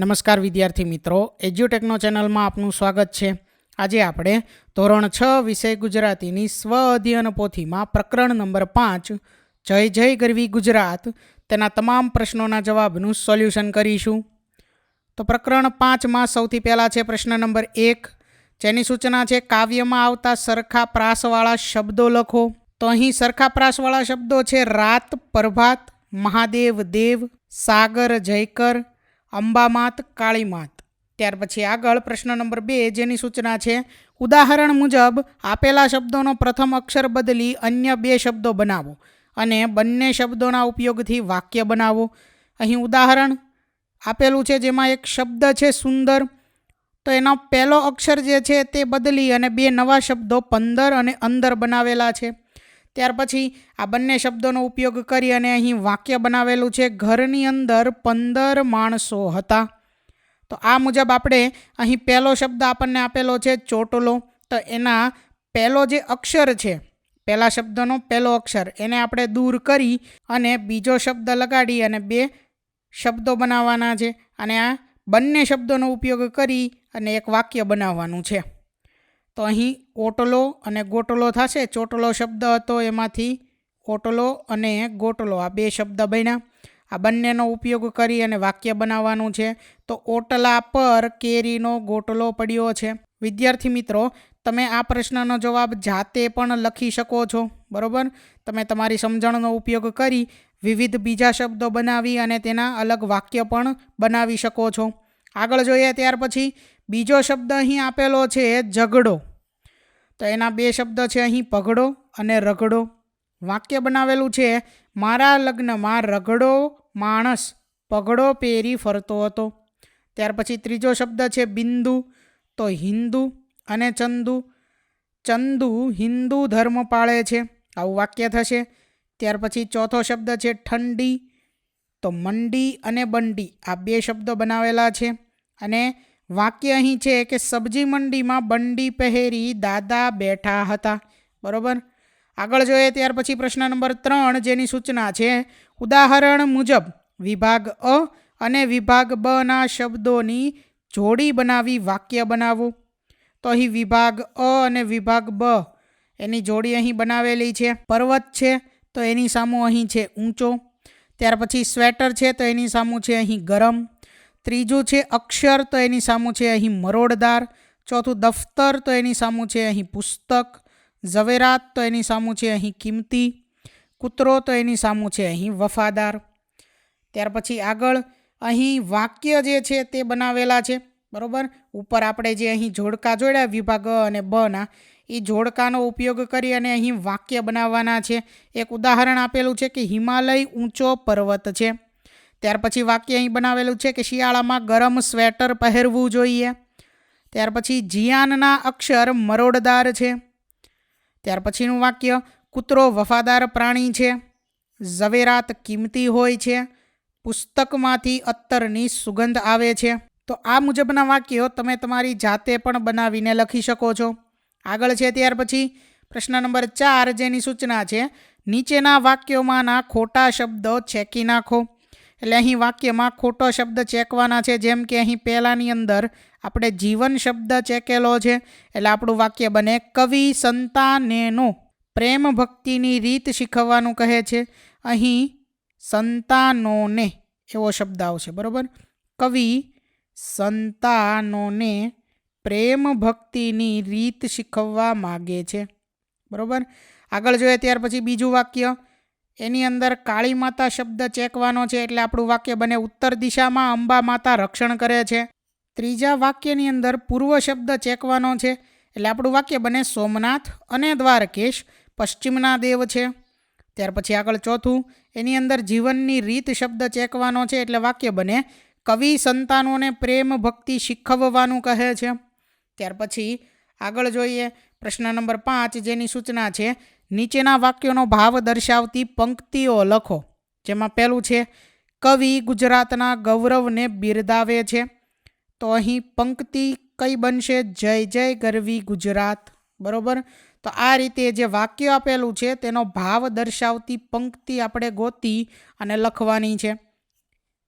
નમસ્કાર વિદ્યાર્થી મિત્રો, એજ્યુટેકનો ચેનલમાં આપનું સ્વાગત છે. આજે આપણે ધોરણ છ વિષય ગુજરાતીની સ્વ અધ્યયન પોથીમાં પ્રકરણ નંબર પાંચ, જય જય ગરવી ગુજરાત, તેના તમામ પ્રશ્નોના જવાબનું સોલ્યુશન કરીશું. તો પ્રકરણ પાંચમાં સૌથી પહેલાં છે પ્રશ્ન નંબર એક, જેની સૂચના છે કાવ્યમાં આવતા સરખા પ્રાસવાળા શબ્દો લખો. તો અહીં સરખા પ્રાસવાળા શબ્દો છે રાત, પ્રભાત, મહાદેવ, દેવ, સાગર, જયકર અંબામાત, કાળીમાત. ત્યાર પછી આગળ પ્રશ્ન નંબર બે જેની સૂચના છે, ઉદાહરણ મુજબ આપેલા શબ્દોનો પ્રથમ અક્ષર બદલી અન્ય બે શબ્દો બનાવો અને બંને શબ્દોના ઉપયોગથી વાક્ય બનાવો. અહીં ઉદાહરણ, આપેલું છે જેમાં એક શબ્દ છે સુંદર, તો એનો પહેલો અક્ષર જે છે તે બદલી અને બે નવા શબ્દો પંદર અને અંદર બનાવેલા છે. ત્યાર પછી આ બંને શબ્દોનો ઉપયોગ કરી અને અહીં વાક્ય બનાવેલું છે, ઘરની અંદર પંદર માણસો હતા. તો આ મુજબ આપણે અહીં પહેલો શબ્દ આપણને આપેલો છે, ચોટલો. તો એના પહેલો જે અક્ષર છે, પહેલા શબ્દનો પહેલો અક્ષર, એને આપણે દૂર કરી અને બીજો શબ્દ લગાડી અને બે શબ્દો બનાવવાના છે. અને આ બંને શબ્દોનો ઉપયોગ કરી અને એક વાક્ય બનાવવાનું છે. તો અહીં ઓટલો અને ગોટલો થશે. ચોટલો શબ્દ હતો એમાંથી ઓટલો અને ગોટલો. આ બે શબ્દ બન્યા. આ બંનેનો ઉપયોગ કરી અને વાક્ય બનાવવાનું છે. તો ઓટલા પર કેરીનો ગોટલો પડ્યો છે. વિદ્યાર્થી મિત્રો, તમે આ પ્રશ્નનો જવાબ જાતે પણ લખી શકો છો. બરાબર? તમે તમારી સમજણનો ઉપયોગ કરી વિવિધ બીજા શબ્દો બનાવી અને તેના અલગ વાક્ય પણ બનાવી શકો છો. આગળ જોઈએ ત્યાર પછી બીજો શબ્દ અહીં આપેલો છે, ઝઘડો. તો એના બે શબ્દ છે અહીં પગડો અને રગડો. વાક્ય બનાવેલું છે, મારા લગ્નમાં રગડો માણસ પગડો પહેરી ફરતો હતો. ત્યાર પછી ત્રીજો શબ્દ છે, બિંદુ. તો હિન્દુ અને ચંદુ. ચંદુ હિન્દુ ધર્મ પાળે છે. આવું વાક્ય થશે. ત્યાર પછી ચોથો શબ્દ છે, ઠંડી. તો મંડી અને બંડી આ બે શબ્દો બનાવેલા છે. અને વાક્ય અહીં છે કે સબ્જી મંડીમાં બંડી પહેરી દાદા બેઠા હતા. બરોબર? આગળ જોઈએ ત્યાર પછી પ્રશ્ન નંબર ત્રણ જેની સૂચના છે. ઉદાહરણ મુજબ, વિભાગ અ અને વિભાગ બના શબ્દોની જોડી બનાવી વાક્ય બનાવો. તો અહીં વિભાગ અ અને વિભાગ બ એની જોડી અહીં બનાવેલી છે. પર્વત છે, તો એની સામું અહીં છે ઊંચો. ત્યાર પછી સ્વેટર છે, તો એની સામું છે અહીં ગરમ. ત્રીજું છે અક્ષર, તો એની સામું છે અહીં મરોડદાર. ચોથું દફતર, તો એની સામું છે અહીં પુસ્તક. ઝવેરાત, તો એની સામું છે અહીં કિંમતી. કૂતરો, તો એની સામું છે અહીં વફાદાર. ત્યાર પછી આગળ અહીં વાક્ય જે છે તે બનાવેલા છે, બરાબર? ઉપર આપણે જે અહીં જોડકા જોડ્યા, વિભાગ અને બના એ જોડકાનો ઉપયોગ કરી અને અહીં વાક્ય બનાવવાના છે. એક ઉદાહરણ આપેલું છે કે હિમાલય ઊંચો પર્વત છે. ત્યાર પછી વાક્ય અહીં બનાવેલું છે કે શિયાળામાં ગરમ સ્વેટર પહેરવું જોઈએ. ત્યાર પછી જિયાનના અક્ષર મરોડદાર છે. ત્યાર પછીનું વાક્ય, કૂતરો વફાદાર પ્રાણી છે. ઝવેરાત કિંમતી હોય છે. પુસ્તકમાંથી અત્તરની સુગંધ આવે છે. તો આ મુજબના વાક્યો તમે તમારી જાતે પણ બનાવીને લખી શકો છો. આગળ છે ત્યાર પછી પ્રશ્ન નંબર ચાર જેની સૂચના છે, નીચેના વાક્યોમાંના ખોટા શબ્દો છેકી નાખો. એટલે અહીં વાક્યમાં ખોટો શબ્દ ચેકવાના છે, જેમ કે અહીં પહેલાંની અંદર આપણે જીવન શબ્દ ચેકેલો છે, એટલે આપણું વાક્ય બને કવિ સંતાનેનો. પ્રેમ ભક્તિની રીત શીખવવાનું કહે છે, અહીં સંતાનોને એવો શબ્દ આવશે, બરાબર? કવિ સંતાનોને પ્રેમ ભક્તિની રીત શીખવવા માગે છે, બરાબર? આગળ જોઈએ ત્યાર પછી બીજું વાક્ય. એની અંદર કાળી માતા શબ્દ ચેકવાનો છે એટલે આપણું વાક્ય બને ઉત્તર દિશામાં, અંબા માતા રક્ષણ કરે છે. ત્રીજા વાક્યની અંદર પૂર્વ શબ્દ ચેકવાનો છે એટલે આપણું વાક્ય બને સોમનાથ અને દ્વારકેશ, પશ્ચિમના દેવ છે. ત્યાર પછી આગળ ચોથું, એની અંદર જીવનની રીત શબ્દ ચેકવાનો છે એટલે વાક્ય બને કવિ સંતાનોને પ્રેમ ભક્તિ શીખવવાનું કહે છે. ત્યાર પછી આગળ જોઈએ, પ્રશ્ન નંબર પાંચ જેની સૂચના છે નીચેના વાક્યોનો ભાવ દર્શાવતી પંક્તિઓ લખો, જેમાં પહેલું છે, કવિ ગુજરાતના ગૌરવને બિરદાવે છે. તો અહીં પંક્તિ કઈ બનશે? જય જય ગરવી ગુજરાત. બરોબર? તો આ રીતે જે વાક્ય આપેલું છે, તેનો ભાવ દર્શાવતી પંક્તિ આપણે ગોતી અને લખવાની છે.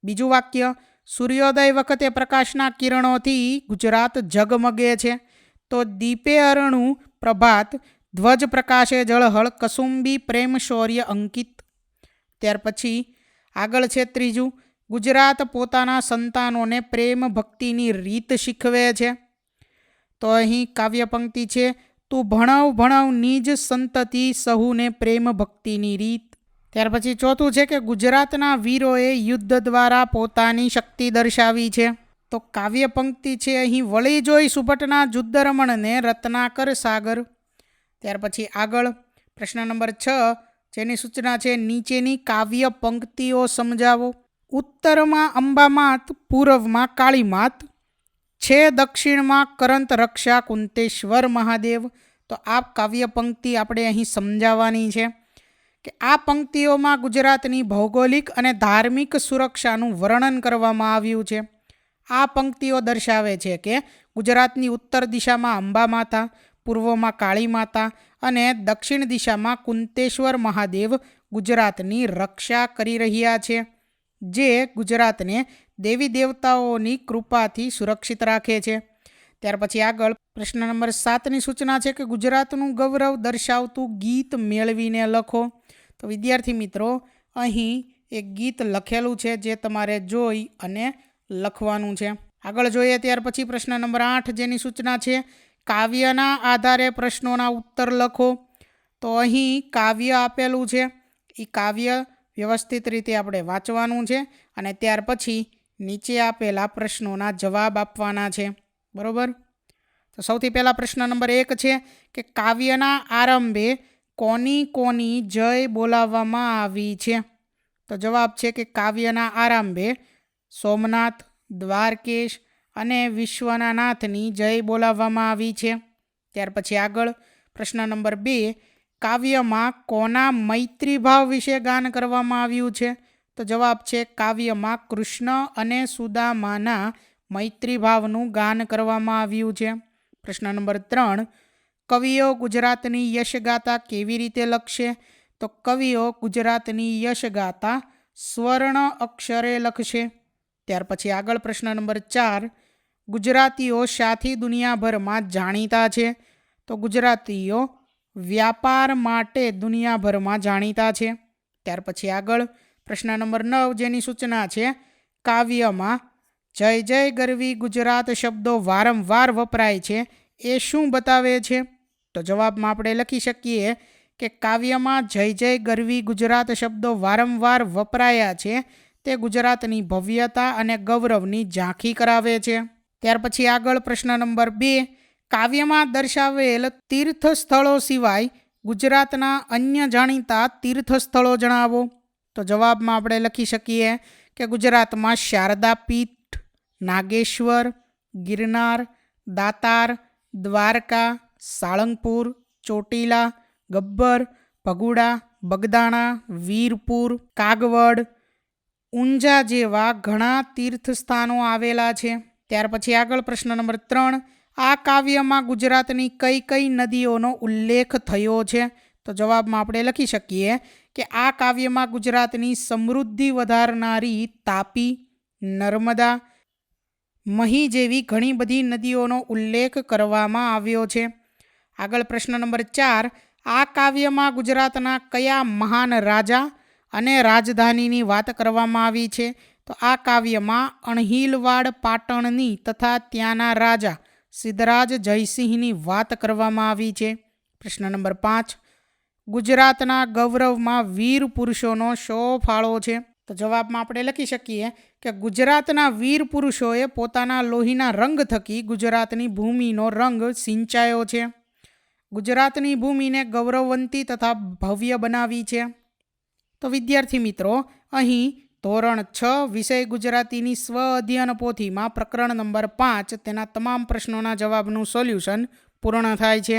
બીજું વાક્ય, સૂર્યોદય વખતે પ્રકાશના કિરણોથી ગુજરાત ઝગમગે છે. તો દીપે અરણું પ્રભાત ધ્વજ પ્રકાશે જળહળ કસુંબી પ્રેમ શૌર્ય અંકિત. ત્યાર પછી આગળ છે ત્રીજું, ગુજરાત પોતાના સંતાનોને પ્રેમ ભક્તિની રીત શીખવે છે. તો અહીં કાવ્ય પંક્તિ છે, તું ભણાવ ભણાવ નિજ સંતતિ સહુને પ્રેમ ભક્તિની રીત. ત્યાર પછી ચોથું છે કે, ગુજરાતના વીરોએ યુદ્ધ દ્વારા પોતાની શક્તિ દર્શાવી છે. તો કાવ્ય પંક્તિ છે અહીં, વળી જોઈ સુભટના જુદ્ધરમણને રત્નાકર સાગર. ત્યાર પછી આગળ પ્રશ્ન નંબર છ, જેની સૂચના છે, નીચેની કાવ્ય પંક્તિઓ સમજાવો. ઉત્તરમાં અંબામાત, પૂર્વમાં કાળીમાત, છે દક્ષિણમાં કરંત રક્ષા કુંતેશ્વર મહાદેવ. તો આ કાવ્ય પંક્તિ આપણે અહીં સમજાવવાની છે કે આ પંક્તિઓમાં ગુજરાતની ભૌગોલિક અને ધાર્મિક સુરક્ષાનું વર્ણન કરવામાં આવ્યું છે. આ પંક્તિઓ દર્શાવે છે કે ગુજરાતની ઉત્તર દિશામાં અંબા માતા પૂર્વમાં કાળી માતા અને દક્ષિણ દિશામાં કુંતેશ્વર મહાદેવ ગુજરાતની રક્ષા કરી રહ્યા છે, જે ગુજરાતને દેવી દેવતાઓની કૃપાથી સુરક્ષિત રાખે છે. ત્યાર પછી આગળ પ્રશ્ન નંબર સાતની સૂચના છે કે ગુજરાતનું ગૌરવ દર્શાવતું ગીત મેળવીને લખો. તો વિદ્યાર્થી મિત્રો, અહીં એક ગીત લખેલું છે જે તમારે જોઈ અને લખવાનું છે. આગળ જોઈએ ત્યાર પછી પ્રશ્ન નંબર આઠ જેની સૂચના છે કાવ્યના આધારે પ્રશ્નોના ઉત્તર લખો. તો અહીં કાવ્ય આપેલું છે. એ કાવ્ય વ્યવસ્થિત રીતે આપણે વાંચવાનું છે અને ત્યાર પછી નીચે આપેલા પ્રશ્નોના જવાબ આપવાના છે. બરાબર? તો સૌથી પહેલાં પ્રશ્ન નંબર એક છે કે કાવ્યના આરંભે કોની કોની જય બોલાવવામાં આવી છે? તો જવાબ છે કે કાવ્યના આરંભે સોમનાથ, દ્વારકેશ અને વિશ્વના નાથની જય બોલાવવામાં આવી છે. ત્યાર પછી આગળ પ્રશ્ન નંબર બે, કાવ્યમાં કોના મૈત્રીભાવ વિશે ગાન કરવામાં આવ્યું છે? તો જવાબ છે, કાવ્યમાં કૃષ્ણ અને સુદામાના મૈત્રીભાવનું ગાન કરવામાં આવ્યું છે. પ્રશ્ન નંબર ત્રણ, કવિઓ ગુજરાતની યશગાથા કેવી રીતે લખશે? તો કવિઓ ગુજરાતની યશગાથા સ્વર્ણ અક્ષરે લખશે. ત્યાર પછી આગળ પ્રશ્ન નંબર ચાર ગુજરાતીઓ શાથી દુનિયાભરમાં જાણીતા છે. તો ગુજરાતીઓ વ્યાપાર માટે દુનિયાભરમાં જાણીતા છે. ત્યાર પછી આગળ પ્રશ્ન નંબર નવ જેની સૂચના છે, કાવ્યમાં જય જય ગરવી ગુજરાત શબ્દો વારંવાર વપરાય છે, એ શું બતાવે છે? તો જવાબમાં આપણે લખી શકીએ કે કાવ્યમાં જય જય ગરવી ગુજરાત શબ્દો વારંવાર વપરાયા છે, તે ગુજરાતની ભવ્યતા અને ગૌરવની ઝાંખી કરાવે છે. ત્યાર પછી આગળ પ્રશ્ન નંબર બે. કાવ્યમાં દર્શાવેલ તીર્થ સ્થળો સિવાય ગુજરાતના અન્ય જાણીતા તીર્થ સ્થળો જણાવો. તો જવાબમાં આપણે લખી શકીએ કે ગુજરાતમાં શારદા પીઠ નાગેશ્વર, ગિરનાર, દાતાર, દ્વારકા, સાળંગપુર, ચોટીલા, ગબ્બર, ભગુડા, બગદાણા, વીરપુર, કાગવડ, ઊંઝા જેવા ઘણા તીર્થસ્થાનો આવેલા છે. ત્યાર પછી આગળ પ્રશ્ન નંબર ત્રણ, આ કાવ્યમાં ગુજરાતની કઈ કઈ નદીઓનો ઉલ્લેખ થયો છે? તો જવાબમાં આપણે લખી શકીએ કે આ કાવ્યમાં ગુજરાતની સમૃદ્ધિ વધારનારી તાપી, નર્મદા, મહી જેવી ઘણી બધી નદીઓનો ઉલ્લેખ કરવામાં આવ્યો છે. આગળ પ્રશ્ન નંબર ચાર, આ કાવ્યમાં ગુજરાતના કયા મહાન રાજા અને રાજધાનીની વાત કરવામાં આવી છે? તો આ કાવ્યમાં અણહિલવાડ પાટણની તથા ત્યાંના રાજા સિદ્ધરાજ જયસિંહની વાત કરવામાં આવી છે. પ્રશ્ન નંબર પાંચ. ગુજરાતના ગૌરવમાં વીર પુરુષોનો શો ફાળો છે. તો જવાબમાં આપણે લખી શકીએ કે ગુજરાતના વીર પુરુષોએ પોતાના લોહીના રંગ થકી ગુજરાતની ભૂમિનો રંગ સિંચાયો છે. ગુજરાતની ભૂમિને ગૌરવવંતી તથા ભવ્ય બનાવી છે. તો વિદ્યાર્થી મિત્રો, અહીં ધોરણ છ, વિષય ગુજરાતીની સ્વ અધ્યયન પોથીમાં પ્રકરણ નંબર પાંચ તેના તમામ પ્રશ્નોના જવાબનું સોલ્યુશન પૂર્ણ થાય છે.